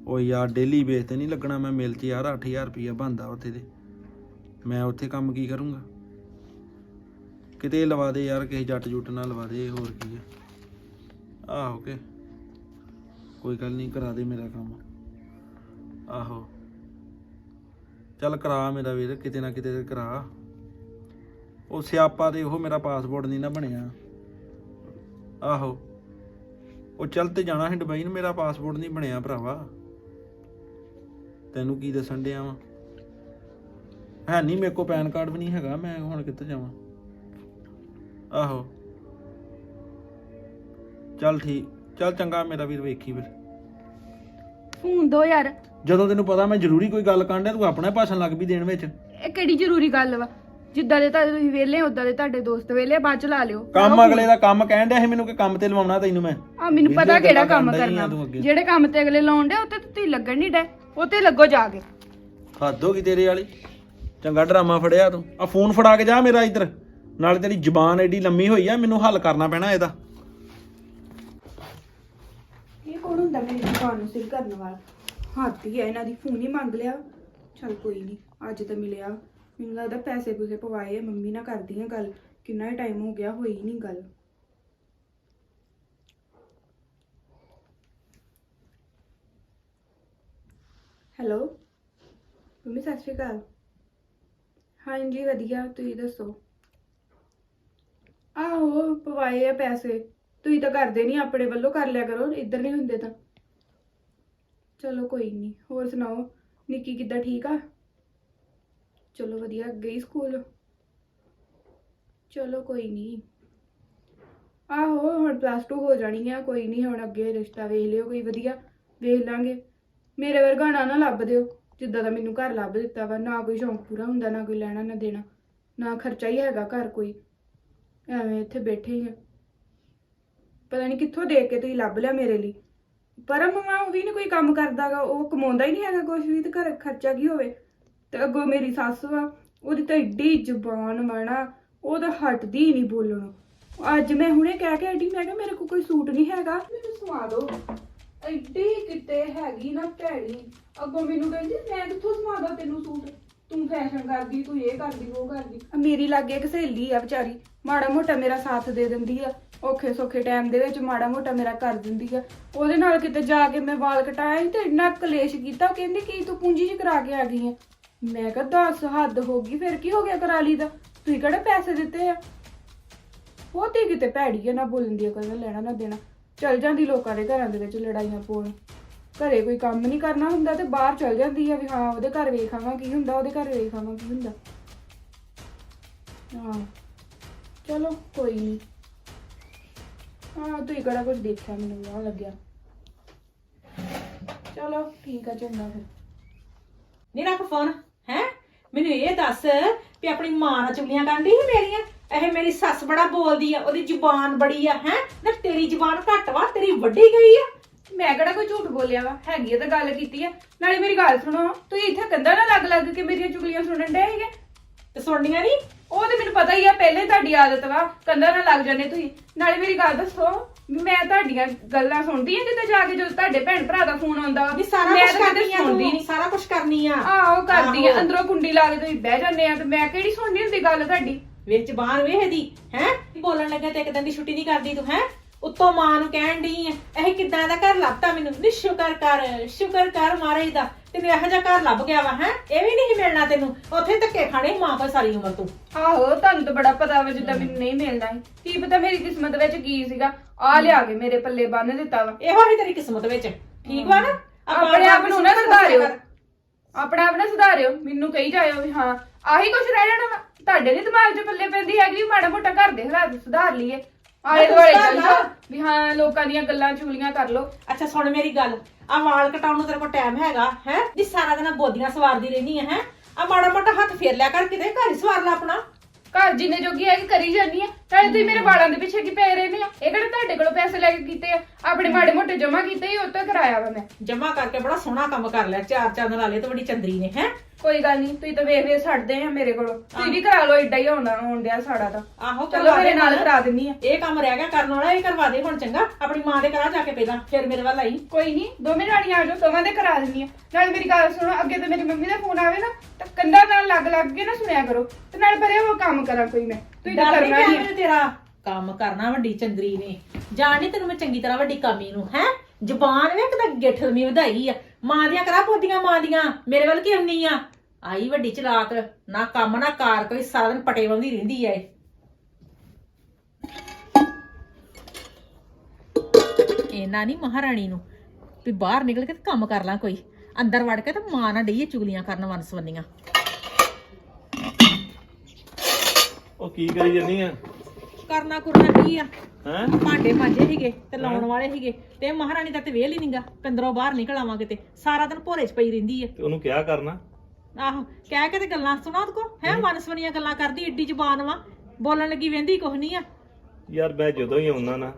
ਉਹ ਯਾਰ ਡੇਲੀ ਬੇਸ ਤੇ ਨਹੀਂ ਲੱਗਣਾ, ਮੈਂ ਮਿਲ ਚ ਯਾਰ 8000 ਰੁਪਈਆ ਬੰਦਾ ਉੱਥੇ ਦੇ ਮੈਂ ਉੱਥੇ ਕੰਮ ਕੀ ਕਰੂੰਗਾ? ਕਿਤੇ ਲਵਾ ਦੇ ਯਾਰ, ਕਿਸੇ ਜੱਟ ਜੁੱਟ ਨਾਲ ਲਵਾ ਦੇ, ਹੋਰ ਕੀ ਆ। ਆਹੋ ਕੇ ਕੋਈ ਗੱਲ ਨਹੀਂ, ਕਰਾ ਦੇ ਮੇਰਾ ਕੰਮ। ਆਹੋ। ਚੱਲ ਕਰਾ ਮੇਰਾ ਵੀਰ, ਕਿਤੇ ਨਾ ਕਿਤੇ ਕਰਾ। ਉਹ ਸਿਆਪਾ ਤੇ ਉਹ ਮੇਰਾ ਪਾਸਪੋਰਟ ਨਹੀਂ ਨਾ ਬਣਿਆ। ਆਹੋ। ਉਹ ਚੱਲ ਤੇ ਜਾਣਾ ਸੀ ਦੁਬਈ ਨੂੰ ਮੇਰਾ ਪਾਸਪੋਰਟ ਨਹੀਂ ਬਣਿਆ ਭਰਾਵਾ। ਤੈਨੂੰ ਕੀ ਦੱਸਣ ਡਿਆ ਵਾਂ? ਹੈ ਨਹੀਂ ਮੇਰੇ ਕੋਲ ਪੈਨ ਕਾਰਡ ਵੀ ਨਹੀਂ ਹੈਗਾ ਮੈਂ ਹੁਣ ਕਿੱਥੇ ਜਾਵਾਂ? ਆਹੋ। ਚੱਲ ਠੀਕ ਚੱਲ ਚੰਗਾ ਮੇਰਾ ਵੀਰ ਵੇਖੀ ਫਿਰ। ਫੋਨ ਦੋ ਯਾਰ। ਜਦੋਂ ਤੈਨੂੰ ਪਤਾ ਮੈਂ ਜ਼ਰੂਰੀ ਕੋਈ ਗੱਲ ਕਾਂਡਿਆ ਤੂੰ ਆਪਣਾ ਭਾਸ਼ਣ ਲੱਗ ਵੀ ਦੇਣ ਵਿੱਚ। ਇਹ ਕਿਹੜੀ ਜ਼ਰੂਰੀ ਗੱਲ ਵਾ? ਜਿੱਦਾਂ ਦੇ ਤੁਹਾਡੇ ਤੁਸੀਂ ਵਿਹਲੇ ਉਦਾਂ ਦੇ ਤੁਹਾਡੇ ਦੋਸਤ ਵਿਹਲੇ ਬਾਅਦ ਚ ਲਾ ਲਿਓ। ਕੰਮ ਅਗਲੇ ਦਾ ਕੰਮ ਕਹਿਣ ਡਿਆ ਸੀ ਮੈਨੂੰ ਕਿ ਕੰਮ ਤੇ ਲਵਾਉਣਾ ਤੈਨੂੰ ਮੈਂ। ਆ ਮੈਨੂੰ ਪਤਾ ਕਿਹੜਾ ਕੰਮ ਕਰਨ ਤੂੰ। ਜਿਹੜੇ ਕੰਮ ਤੇ ਅਗਲੇ ਲਾਉਣ ਦੇ ਉੱਤੇ ਤੁਸੀਂ ਲੱਗਣ ਨਹੀਂ ਡੇ ਉੱਤੇ ਲੱਗੋ ਜਾ ਕੇ। ਗਈ ਤੇਰੇ ਵਾਲੀ। ਚੰਗਾ ਡਰਾਮਾ ਫੜਿਆ ਤੂੰ। ਆ ਫੋਨ ਫੜਾ ਕੇ ਜਾ ਮੇਰਾ ਇੱਧਰ। ਨਾਲੇ ਤੇਰੀ ਜ਼ਬਾਨ ਐਡੀ ਲੰਮੀ ਹੋਈ ਆ ਮੈਨੂੰ ਹੱਲ ਕਰਨਾ ਪੈਣਾ ਇਹਦਾ। ਇਹ ਕੌਣ ਹੁੰਦਾ ਮੇਰੀ ਦੁਕਾਨ ਨੂੰ ਸਿਰ ਕਰਨ ਵਾਲਾ? ਹੱਥ ਹੀ ਹੈ ਇਹਨਾਂ ਦੀ ਫੋਨ ਹੀ ਮੰਗ ਲਿਆ। ਚਲ ਕੋਈ ਨਹੀਂ ਅੱਜ ਤਾਂ ਮਿਲਿਆ। ਮੈਨੂੰ ਲੱਗਦਾ ਪੈਸੇ ਪੂਸੇ ਪਵਾਏ ਆ, ਮੰਮੀ ਨਾਲ ਕਰਦੀ ਆ ਗੱਲ। ਕਿੰਨਾ ਹੀ ਟਾਈਮ ਹੋ ਗਿਆ, ਹੋਈ ਨਹੀਂ ਗੱਲ। ਹੈਲੋ ਮੰਮੀ, ਸਤਿ ਸ਼੍ਰੀ ਅਕਾਲ। ਹਾਂਜੀ, ਵਧੀਆ। ਤੁਸੀਂ ਦੱਸੋ? ਆਹੋ, ਪਵਾਏ ਆ ਪੈਸੇ। ਤੁਸੀਂ ਤਾਂ ਕਰਦੇ ਨਹੀਂ ਆਪਣੇ ਵੱਲੋਂ ਕਰ ਲਿਆ ਕਰੋ। ਇੱਧਰ ਨਹੀਂ ਹੁੰਦੇ ਤਾਂ। ਚਲੋ, ਕੋਈ ਨਹੀਂ ਹੋਰ ਸੁਣਾਓ? ਨਿੱਕੀ ਕਿੱਦਾਂ ਠੀਕ ਆ? ਚਲੋ ਵਧੀਆ ਗਈ ਸਕੂਲ। ਚਲੋ ਕੋਈ ਨਹੀਂ ਆਹੋ, ਹੁਣ ਪਲੱਸ 2 ਹੋ ਜਾਣੀ ਆ, ਕੋਈ ਨਹੀਂ ਹੁਣ ਅੱਗੇ ਰਿਸ਼ਤਾ ਵੇਖ ਲਿਓ, ਕੋਈ ਵਧੀਆ, ਵੇਖ ਲਾਂਗੇ। ਮੇਰੇ ਵਰਗਾ ਨਾ ਨਾ ਲੱਭ ਦਿਓ, ਜਿੱਦਾਂ ਦਾ ਮੈਨੂੰ ਘਰ ਲੱਭ ਦਿੱਤਾ ਵਾ, ਨਾ ਕੋਈ ਸ਼ੌਂਕ ਪੂਰਾ ਹੁੰਦਾ, ਨਾ ਕੋਈ ਲੈਣਾ, ਨਾ ਦੇਣਾ, ਨਾ ਖਰਚਾ ਹੀ ਹੈਗਾ ਘਰ ਕੋਈ। ਐਵੇਂ ਇੱਥੇ ਬੈਠੇ ਹੀ ਆ। ਪਤਾ ਨਹੀਂ ਕਿੱਥੋਂ ਦੇਖ ਕੇ ਤੁਸੀਂ ਲੱਭ ਲਿਆ ਮੇਰੇ ਲਈ। ਪਰ ਮਮਾ ਉਹ ਵੀ ਨਹੀਂ ਕੋਈ ਕੰਮ ਕਰਦਾਗਾ ਉਹ ਕਮਾਉਂਦਾ ਹੀ ਨਹੀਂ ਹੈਗਾ ਕੁਝ ਵੀ, ਤੇ ਘਰ ਖਰਚਾ ਕੀ ਹੋਵੇ? ਤੇ ਅੱਗੋਂ ਮੇਰੀ ਸੱਸ ਵਾ ਉਹਦੀ ਤਾਂ ਏਡੀ ਜ਼ੁਬਾਨ ਮਾਣਾ ਉਹ ਤਾਂ ਹਟਦੀ ਹੀ ਨਹੀਂ ਬੋਲਣੋਂ। ਅੱਜ ਮੈਂ ਹੁਣੇ ਕਹਿ ਕੇ ਹਟੀ ਮੈਂ ਕਿਹਾ ਮੇਰੇ ਕੋਲ ਕੋਈ ਸੂਟ ਨਹੀਂ ਹੈਗਾ। ਮੈਨੂੰ ਸਵਾ ਦਿਓ ਐਡੀ ਕਿਤੇ ਹੈਗੀ ਨਾ ਭੈੜੀ। ਅੱਗੋਂ ਮੈਨੂੰ ਕਹਿੰਦੀ ਮੈਂ ਕਿੱਥੋਂ ਸਵਾਦਾ ਤੈਨੂੰ ਸੂਟ? ਤੂੰ ਫੈਸ਼ਨ ਕਰਦੀ ਤੂੰ ਇਹ ਕਰਦੀ ਉਹ ਕਰਦੀ। ਆ ਮੇਰੀ ਲਾਗੇ ਇੱਕ ਸਹੇਲੀ ਆ ਵਿਚਾਰੀ ਮਾੜਾ ਮੋਟਾ ਮੇਰਾ ਸਾਥ ਦੇ ਦਿੰਦੀ ਆ। ਔਖੇ ਸੌਖੇ ਟਾਈਮ ਦੇ ਵਿੱਚ ਮਾੜਾ ਮੋਟਾ ਮੇਰਾ ਕਰ ਦਿੰਦੀ ਆ। ਉਹਦੇ ਨਾਲ ਕਿਤੇ ਜਾ ਕੇ ਮੈਂ ਵਾਲ ਕਟਾਇਆ ਸੀ ਤੇ ਇੰਨਾ ਕਲੇਸ਼ ਕੀਤਾ ਉਹ ਕਹਿੰਦੀ ਕੀ ਤੂੰ ਪੂੰਜੀ ਚ ਕਰਾ ਕੇ ਆ ਗਈ ਆ? ਮੈਂ ਕਿਹਾ ਦੱਸ ਹੱਦ ਹੋ ਗਈ, ਫਿਰ ਕੀ ਹੋ ਗਿਆ ਕਰਾਲੀ ਦਾ? ਤੁਸੀਂ ਕਿਹੜੇ ਪੈਸੇ ਦਿੱਤੇ ਆ? ਬਹੁਤੀ ਕਿਤੇ ਭੈੜੀ ਆ, ਨਾ ਬੋਲਣ ਦੀ ਅਕਲ ਲੈਣਾ, ਨਾ ਦੇਣਾ। ਚਲ ਜਾਂਦੀ ਲੋਕਾਂ ਦੇ ਘਰਾਂ ਦੇ ਵਿੱਚ ਲੜਾਈਆਂ ਪਾਉਣ ਘਰੇ ਕੋਈ ਕੰਮ ਨਹੀਂ ਕਰਨਾ ਹੁੰਦਾ ਤੇ ਬਾਹਰ ਚਲ ਜਾਂਦੀ ਆ ਵੀ ਹਾਂ, ਉਹਦੇ ਘਰ ਵੇਖਾਵਾਂ ਕੀ ਹੁੰਦਾ, ਉਹਦੇ ਘਰ ਵੇਖਾਵਾਂ ਕੀ ਹੁੰਦਾ। ਹਾਂ। ਚਲੋ, ਕੋਈ ਨਹੀਂ। ਹਾਂ, ਤੁਸੀਂ ਕਿਹੜਾ ਕੁਝ ਦੇਖਿਆ ਮੈਨੂੰ ਨਾ ਲੱਗਿਆ। ਚਲੋ, ਠੀਕ ਆ, ਚੰਗਾ ਫਿਰ। ਨੀ ਰੱਖ ਫੋਨ ਹੈ? ਮੈਨੂੰ ਇਹ ਦੱਸ ਵੀ ਆਪਣੀ ਮਾਂ ਨਾਲ ਚੁਗਲੀਆਂ ਕਰਦੀ ਸੀ ਮੇਰੀਆਂ? ਇਹ ਮੇਰੀ ਸੱਸ ਬੜਾ ਬੋਲਦੀ ਆ ਉਹਦੀ ਜ਼ੁਬਾਨ ਬੜੀ ਆ ਹੈ? ਨਾ ਤੇਰੀ ਜ਼ੁਬਾਨ ਘੱਟ ਵਾ ਤੇਰੀ ਵੱਡੀ ਗਈ ਆ। ਮੈਂ ਕਿਹੜਾ ਕੋਈ ਝੂਠ ਬੋਲਿਆ ਵਾ? ਹੈਗੀ ਆ ਤਾਂ ਗੱਲ ਕੀਤੀ ਆ। ਨਾਲੇ ਮੇਰੀ ਗੱਲ ਸੁਣੋ ਤੁਸੀਂ ਇੱਥੇ ਕੰਧਾਂ ਨਾਲ ਲੱਗ ਲੱਗ ਕੇ ਮੇਰੀਆਂ ਚੁਗਲੀਆਂ ਸੁਣਨ ਡਏ ਹੈਗੇ ਤੇ ਸੁਣਨੀਆਂ ਨਹੀਂ ਉਹ ਤੇ ਮੈਨੂੰ ਪਤਾ ਹੀ ਆ ਪਹਿਲੇ ਤੁਹਾਡੀ ਆਦਤ ਵਾ ਕੰਧਾਂ ਨਾਲ ਲੱਗ ਜਾਂਦੇ ਤੁਸੀਂ। ਨਾਲੇ ਮੇਰੀ ਗੱਲ ਦੱਸੋ ਵੀ ਮੈਂ ਤੁਹਾਡੀਆਂ ਗੱਲਾਂ ਸੁਣਦੀ ਆ ਕਿਤੇ ਜਾ ਕੇ ਜਦੋਂ ਤੁਹਾਡੇ ਭੈਣ ਭਰਾ ਦਾ ਫੋਨ ਆਉਂਦਾ ਵਾ। ਵੀ ਸਾਰਾ ਮੈਂ ਕੁਝ ਤਾਂ ਕਰਨੀ ਆ ਸੁਣਦੀ ਤੂੰ ਨੀ। ਸਾਰਾ ਕੁਝ ਕਰਨੀ ਆ। ਆਹੋ ਕਰਦੀ ਆ। ਆਹੋ। ਅੰਦਰੋਂ ਕੁੰਡੀ ਲਾ ਕੇ ਤੁਸੀਂ ਬਹਿ ਜਾਂਦੇ ਆ ਤੇ ਮੈਂ ਕਿਹੜੀ ਸੁਣਨੀ ਹੁੰਦੀ ਗੱਲ ਤੁਹਾਡੀ? ਵਿੱਚ ਬਾਹਰ ਵੇਹਦੀ ਹੈ? ਬੋਲਣ ਲੱਗਾ ਤੇ ਇੱਕ ਦਿਨ ਦੀ ਛੁੱਟੀ ਨਹੀਂ ਕਰਦੀ ਤੂੰ ਹੈ? ਉੱਤੋਂ ਮਾਂ ਨੂੰ ਕਹਿਣ ਡਈ ਐ ਇਹ ਕਿੱਦਾਂ ਦਾ ਘਰ ਲੱਭਤਾ ਮੈਨੂੰ? ਨੀ ਸ਼ੁਕਰ ਕਰ ਸ਼ੁਕਰ ਕਰ ਮਹਾਰਾਜ ਦਾ। ਤੈਨੂੰ ਇਹੋ ਜਿਹਾ ਘਰ ਲੱਭ ਗਿਆ ਵਾ ਹੈ? ਇਹ ਵੀ ਨਹੀਂ ਮਿਲਣਾ ਤੈਨੂੰ। ਉੱਥੇ ਧੱਕੇ ਖਾਣੇ ਮਾਂ ਕੋਲ ਸਾਰੀ ਉਮਰ ਤੂੰ। ਆਹੋ ਤੁਹਾਨੂੰ ਤਾਂ ਬੜਾ ਪਤਾ ਵਾ ਜਿੱਦਾਂ ਮੈਨੂੰ ਨਹੀਂ ਮਿਲਣਾ ਸੀ। ਕੀ ਪਤਾ ਮੇਰੀ ਕਿਸਮਤ ਵਿੱਚ ਕੀ ਸੀਗਾ? ਆ ਲਿਆ ਕੇ ਮੇਰੇ ਪੱਲੇ ਬੰਨ ਦਿੱਤਾ ਵਾ। ਇਹੋ ਹੀ ਤੇਰੀ ਕਿਸਮਤ ਵਿੱਚ। ਠੀਕ ਵਾ ਨਾ? ਆਪਾਂ ਆਪਣੇ ਆਪ ਨੂੰ ਨਾ ਸੁਧਾਰਿਓ। ਆਪਣੇ ਆਪ ਨਾ ਸੁਧਾਰਿਓ। ਮੈਨੂੰ ਕਹੀ ਜਾਇਓ ਵੀ ਹਾਂ ਆਹੀ ਕੁਝ ਰਹਿ ਜਾਣਾ ਵਾ। ਤੁਹਾਡੇ ਨਹੀਂ ਦਿਮਾਗ 'ਚ ਪੱਲੇ ਪੈਂਦੀ ਹੈਗੀ ਵੀ ਮਾੜਾ ਮੋਟਾ ਘਰ ਦੇ ਹਾਲਾਤ ਸੁਧਾਰ ਲਈਏ। ਆਲੇ ਦੁਆਲੇ ਚੱਲ ਲਾ। ਜਾਓ ਵੀ ਹਾਂ ਲੋਕਾਂ ਦੀਆਂ ਗੱਲਾਂ ਚੁਗਲੀਆਂ ਕਰ ਲਓ। ਅੱਛਾ ਸੁਣ ਮੇਰੀ ਗੱਲ। ਆ ਵਾਲ ਕਟਾਉਣ ਨੂੰ ਤੇਰੇ ਕੋਲ ਟਾਈਮ ਹੈਗਾ ਹੈ? ਜੀ ਸਾਰਾ ਦਿਨ ਬੋਦੀਆਂ ਸਵਾਰਦੀ ਰਹਿੰਦੀ ਹੈ ਹੈ? ਆ ਮਾੜਾ ਮੋਟਾ ਹੱਥ ਫੇਰ ਲਿਆ ਕਰ ਕਿਤੇ ਘਰ ਹੀ ਸਵਾਰ ਲਾ ਆਪਣਾ। ਘਰ ਜਿੰਨੇ ਜੋਗੀ ਹੈਗੀ ਕਰੀ ਜਾਂਦੀ ਆ। ਨਾਲੇ ਤੁਸੀਂ ਮੇਰੇ ਵਾਲਾਂ ਦੇ ਪਿੱਛੇ ਕੀ ਪੈ ਰਹੇ ਨੇ ਆ। ਇਹ ਕਿਹੜੇ ਤੁਹਾਡੇ ਕੋਲੋਂ ਪੈਸੇ ਲੈ ਕੇ ਕੀਤੇ ਆ? ਆਪਣੇ ਮਾੜੇ ਮੋਟੇ ਜਮਾ ਕੀਤੇ ਹੀ ਉਹ ਤੋਂ ਕਰਾਇਆ ਵਾ ਮੈਂ। ਜਮਾ ਕਰਕੇ ਬੜਾ ਸੋਹਣਾ ਕੰਮ ਕਰ ਲਿਆ ਚਾਰ ਚੰਦ ਲਾ ਲਏ ਤੇ ਬੜੀ ਚੰਦਰੀ ਨੇ ਹੈ? ਕੋਈ ਗੱਲ ਨਹੀਂ ਤੁਸੀਂ ਤਾਂ ਵੇਖ ਵੇਖ ਛੱਡਦੇ ਆ ਮੇਰੇ ਕੋਲੋਂ। ਤੁਸੀਂ ਵੀ ਕਰਾ ਲਓ ਏਡਾ ਹੀ ਹੋਣਾ ਹੋਣ ਡਿਆ ਸਾੜਾ ਤਾਂ। ਆਹੋ ਚਲੋ ਮੇਰੇ ਨਾਲ। ਕਰਾ ਦਿੰਨੀ ਆ। ਇਹ ਕੰਮ ਰਹਿ ਗਿਆ ਕਰਨ ਵਾਲਾ ਇਹ ਕਰਵਾ ਦੇ ਹੁਣ ਚੰਗਾ। ਆਪਣੀ ਮਾਂ ਦੇ ਕਰਾ ਜਾ ਕੇ ਪਹਿਲਾਂ ਫਿਰ ਮੇਰੇ ਵੱਲ ਆਈ। ਕੋਈ ਨਹੀਂ ਦੋਵੇਂ ਰਾਣੀਆਂ ਆ ਜਾਓ ਦੋਵਾਂ ਦੇ ਕਰਾ ਦਿੰਨੀ ਆ। ਨਾਲ ਮੇਰੀ ਗੱਲ ਸੁਣੋ ਅੱਗੇ ਤੇ ਮੇਰੀ ਮੰਮੀ ਦਾ ਫੋਨ ਆਵੇ ਨਾ ਤਾਂ ਕੰਧਾਂ ਨਾਲ ਲੱਗ ਲੱਗ ਕੇ ਨਾ ਸੁਣਿਆ ਕਰੋ। ਤੇ ਨਾਲ ਪਰੇ ਉਹ ਕੰਮ ਕਰਾਂ ਕੋਈ ਮੈਂ। ਤਾਂ ਡਰ ਕਰਨਾ ਨਹੀਂ ਮੈਨੂੰ ਤੇਰਾ। ਕੰਮ ਕਰਨਾ ਵੱਡੀ ਚੰਦਰੀ ਨੇ। ਜਾਣ ਨੀ ਤੈਨੂੰ ਮੈਂ ਚੰਗੀ ਤਰ੍ਹਾਂ ਵੱਡੀ ਕਾਮੀ ਨੂੰ ਹੈ? ਜ਼ਬਾਨ ਵੇਖ ਤਾਂ ਗਿੱਠਲਮੀ ਵਧਾਈ ਆ। ਮਾਂ ਦੀਆਂ ਕਰਾ ਪੋਦੀਆਂ ਮਾਂ ਦੀਆਂ? ਮੇਰੇ ਵੱਲ ਕੀ ਆਉਣੀ ਆ? ਆਈ ਵੱਡੀ ਚਲਾਕ ਨਾ ਕੰਮ ਨਾ ਕਾਰ ਕੋਈ ਸਾਰਾ ਦਿਨ ਪਟੇ ਵਾਂਦੀ ਰਹਿੰਦੀ ਐ ਇਹਨਾਂ ਨਹੀਂ ਮਹਾਰਾਣੀ ਨੂੰ ਵੀ ਬਾਹਰ ਨਿਕਲ ਕੇ ਤੇ ਕੰਮ ਕਰ ਲਾਂ ਕੋਈ। ਅੰਦਰ ਵੜ ਕੇ ਤੇ ਮਾਂ ਨਾਲ ਡਈਏ ਚੁਗਲੀਆਂ ਕਰਨ ਵਨਸਵੰਨੀਆਂ ਉਹ ਕੀ ਕਰੀ ਜੰਨੀ ਆ? ਕਰਨਾ ਕੁਰਨਾ ਕੀ ਆ? ਹੈ? ਭਾਂਡੇ ਮਾਂਜੇ ਸੀਗੇ ਤੇ ਲਾਉਣ ਵਾਲੇ ਸੀਗੇ। ਤੇ ਮਹਾਰਾਣੀ ਦਾ ਤੇ ਵੇਲ ਹੀ ਨਹੀਂਗਾ ਪਿੰਦਰੋਂ ਬਾਹਰ ਨਿਕਲ ਆਵਾਂ ਕਿਤੇ। ਸਾਰਾ ਦਿਨ ਭੋਰੇ 'ਚ ਪਈ ਰਹਿੰਦੀ ਐ ਤੇ ਉਹਨੂੰ ਕਿਹਾ ਕਰਨਾ? ਆਹੋ ਕਹਿ ਕੇ ਤੇ ਗੱਲਾਂ ਸੁਣਾ ਉਹਦੇ ਕੋ ਹੈ ਮਨਸਵਨੀਆਂ ਗੱਲਾਂ ਕਰਦੀ ਏਡੀ ਜ਼ਬਾਨ ਵਾ। ਬੋਲਣ ਲੱਗੀ ਵਹਿੰਦੀ ਕੁਛ ਨਹੀਂ ਆ। ਯਾਰ ਮੈਂ ਜਦੋਂ ਹੀ ਆਉਣਾ ਨਾ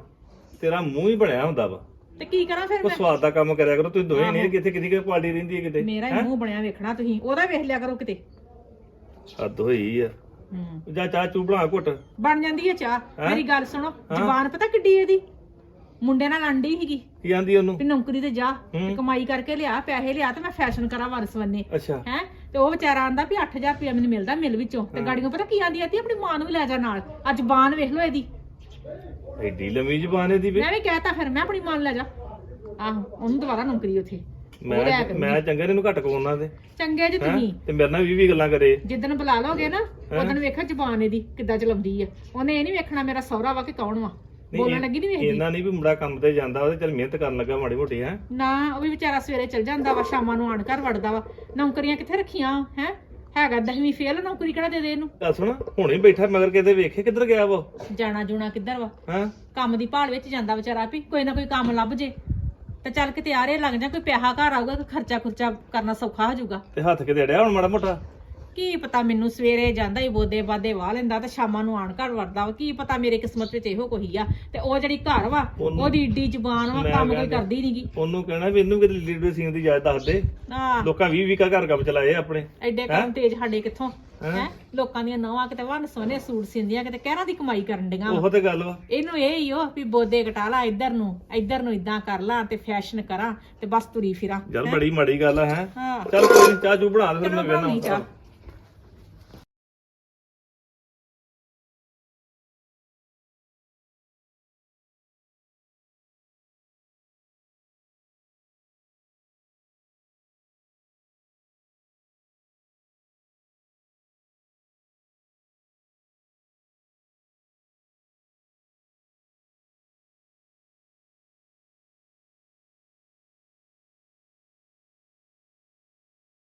ਤੇਰਾ ਮੂੰਹ ਹੀ ਬਣਿਆ ਹੁੰਦਾ ਵਾ। ਤੇ ਕੀ ਕਰਾਂ ਫਿਰ ਮੈਂ? ਸਵਾਦ ਦਾ ਕੰਮ ਕਰਿਆ ਕਰੋ ਤੁਸੀਂ ਦੋਵੇਂ ਨਹੀਂ ਕਿੱਥੇ ਕਿਦੀ ਕਿ ਪਾਰਟੀ ਰਹਿੰਦੀ ਹੈ ਕਿਤੇ? ਮੇਰਾ ਹੀ? ਮੂੰਹ ਬਣਿਆ ਵੇਖਣਾ ਤੁਸੀਂ ਉਹਦਾ ਵੇਖ ਲਿਆ ਕਰੋ ਕਿਤੇ। ਹੱਦ ਹੋਈ ਆ। ਹੂੰ। ਜਾ ਚਾਹ ਚੂ ਬਣਾ ਘੁੱਟ। ਬਣ ਜਾਂਦੀ ਐ ਚਾਹ। ਹੈਂ? ਮੇਰੀ ਗੱਲ ਸੁਣੋ ਜ਼ਬਾਨ ਪਤਾ ਕਿੱਡੀ ਇਹਦੀ? ਮੁੰਡੇ ਨਾਲ ਲੰਡੀ ਸੀਗੀ। ਕੀ ਆਂਦੀ ਉਹਨੂੰ? ਵੀ ਨੌਕਰੀ ਤੇ ਜਾ ਤੇ ਹੂੰ। ਕਮਾਈ ਕਰਕੇ ਲਿਆ ਪੈਸੇ ਲਿਆ ਤੇ ਮੈਂ ਫੈਸ਼ਨ ਕਰਾਂ ਵਨਸਵੰਨੇ ਅੱਛਾ। ਹੈ? ਤੇ ਉਹ ਵਿਚਾਰਾ ਆਂਦਾ ਵੀ 8000 ਰੁਪਇਆ ਮੈਨੂੰ ਮਿਲਦਾ ਮਿਲ ਵਿੱਚੋਂ। ਤੇ ਗਾੜੀਆਂ ਪਤਾ ਕੀ ਆਂਦੀ ਆਤੀ ਆਪਣੀ ਮਾਂ ਨੂੰ ਵੀ ਲੈ ਜਾ ਨਾਲ। ਅੱਜ ਬਾਨ ਵੇਖ ਲਓ ਇਹਦੀ। ਐਡੀ ਲੰਮੀ ਜ਼ਬਾਨ ਇਹਦੀ ਵੀ। ਮੈਂ ਵੀ ਕਹਿਤਾ ਫਿਰ ਮੈਂ ਆਪਣੀ ਮਾਂ ਨੂੰ ਲੈ ਜਾ। ਆਹੋ ਉਹਨੂੰ ਦੁਬਾਰਾ ਨੌਕਰੀ ਉੱਥੇ। ਲਿਆ ਮੈਂ ਕਰੂਗੀ। ਮੈਂ ਚੰਗੇ ਨੇ ਘੱਟ ਕੋਣਾ ਤੇ ਚੰਗੇ ਜੀ ਹੈਂ? ਤੁਸੀਂ। ਤੇ ਮੇਰੇ ਨਾਲ ਵੀ ਵੀ ਗੱਲਾਂ ਕਰੇ। ਜਿੱਦਣ ਬੁਲਾ ਲੋਗੇ ਨਾ ਉਦੋਂ ਵੇਖੋ ਜ਼ਬਾਨ ਇਹਦੀ ਕਿੱਦਾਂ ਚਲਾਉਂਦੀ ਆ। ਉਹਨੇ ਇਹ ਨਹੀਂ ਵੇਖਣਾ ਮੇਰਾ ਸਹੁਰਾ ਵਾ ਕਿ ਕੌਣ ਵਾ। ਬੋਲਣ ਲੱਗੀ ਨਹੀਂ ਵੇਖਦੀ? ਇਹਨਾਂ ਨਹੀਂ ਵੀ ਮੁੰਡਾ ਕੰਮ ਤੇ ਜਾਂਦਾ ਉਹਦੇ ਚੱਲ ਮਿਹਨਤ ਕਰਨ ਲੱਗਾ ਮਾੜੀ ਮੋਟੀ ਹੈ? ਨਾ ਉਹ ਵੀ ਵਿਚਾਰਾ ਸਵੇਰੇ ਚਲ ਜਾਂਦਾ ਵਾ ਸ਼ਾਮਾਂ ਨੂੰ ਆਣ ਘਰ ਵੜਦਾ ਵਾ। ਨੌਕਰੀਆਂ ਕਿੱਥੇ ਰੱਖੀਆਂ ਹੈ? ਹੈਗਾ ਦਸਵੀਂ ਫੇਲ ਨੌਕਰੀ ਕਿਹੜਾ ਦੇ ਦੇ ਇਹਨੂੰ? ਤਾਂ ਸੁਣ ਹੁਣੇ ਬੈਠਾ ਮਗਰ ਕਿਤੇ ਵੇਖੇ ਕਿੱਧਰ ਗਿਆ ਵਾ ਜਾਣਾ ਜੂਣਾ ਕਿੱਧਰ ਵਾ? ਹਾਂ? ਕੰਮ ਦੀ ਭਾਲ ਵਿੱਚ ਜਾਂਦਾ ਵਿਚਾਰਾ ਵੀ ਕੋਈ ਨਾ ਕੋਈ ਕੰਮ ਲੱਭ ਜੇ। ਤੇ ਚੱਲ ਕਿਤੇ ਆਰੇ ਲੱਗ ਜਾ, ਕੋਈ ਪਿਆਹਾ ਘਰ ਆਊਗਾ, ਕੋਈ ਖਰਚਾ ਖੁਰਚਾ ਕਰਨਾ ਸੌਖਾ ਹੋ ਜਾਊਗਾ। ਤੇ ਹੱਥ ਕਿਤੇ ਅੜਿਆ ਹੁਣ ਮਾੜਾ ਮੋਟਾ? ਕੀ ਪਤਾ ਮੈਨੂੰ ਸਵੇਰੇ ਜਾਂਦਾ ਹੀ ਬੋਦੇ ਬਾਦੇ ਵਾਹ ਲੈਂਦਾ ਤੇ ਸ਼ਾਮਾਂ ਨੂੰ ਆਣ ਘਰ ਵੜਦਾ ਵਾ। ਕੀ ਪਤਾ ਮੇਰੇ ਕਿਸਮਤ ਵਿੱਚ ਇਹੋ ਕੋਈ ਆ ਤੇ ਉਹ ਜਿਹੜੀ ਘਰ ਵਾ ਉਹਨੂੰ- ਉਹਦੀ ਈਡੀ ਜ਼ੁਬਾਨ ਵਾ ਮੈਂ ਕੰਮ ਕੋਈ ਕਹਿੰਦਾ- ਕਰਦੀ ਨਹੀਂਗੀ ਉਹਨੂੰ ਕਹਿਣਾ ਵੀ ਇਹਨੂੰ ਕਿਤੇ ਲੀਡਰ ਸਿੰਘ ਦੀ ਯਾਦ ਦੱਸ ਦੇ। ਆ ਲੋਕਾਂ 20 20 ਘਰ ਕੰਮ ਚਲਾਏ ਆਪਣੇ। ਐਡੇ ਕੰਮ ਤੇਜ ਸਾਡੇ ਕਿੱਥੋਂ? ਹੈਂ? ਹੈ? ਲੋਕਾਂ ਦੀਆਂ ਨਵਾਂ ਕਿਤੇ ਵੰਨ ਸੋਨੇ ਸੂਟ ਸਿੰਦੀਆਂ ਕਿਤੇ ਕਹਿਰਾਂ ਦੀ ਕਮਾਈ ਕਰਨ ਡੀਆਂ ਵਾ। ਉਹੋ ਤੇ ਗੱਲ ਵਾ। ਇਹਨੂੰ ਇਹ ਹੀ ਉਹ ਵੀ ਬੋਦੇ ਘਟਾ ਲਾ ਇੱਧਰ ਨੂੰ ਇੱਧਰ ਨੂੰ ਇਦਾਂ ਕਰ ਲਾ ਤੇ ਫੈਸ਼ਨ ਕਰਾਂ ਤੇ ਬਸ ਤੁਰੀ ਫਿਰਾਂ। ਯਾਰ ਬੜੀ ਮਾੜੀ ਗੱਲ ਆ ਹੈ? ਹਾਂ। ਚੱਲ ਕੋਈ ਨੀ ਚਾਹ ਚੂ ਬਣਾ ਦੇ ਫਿਰ ਚਲੋ ਮੈਂ ਚਾਹ।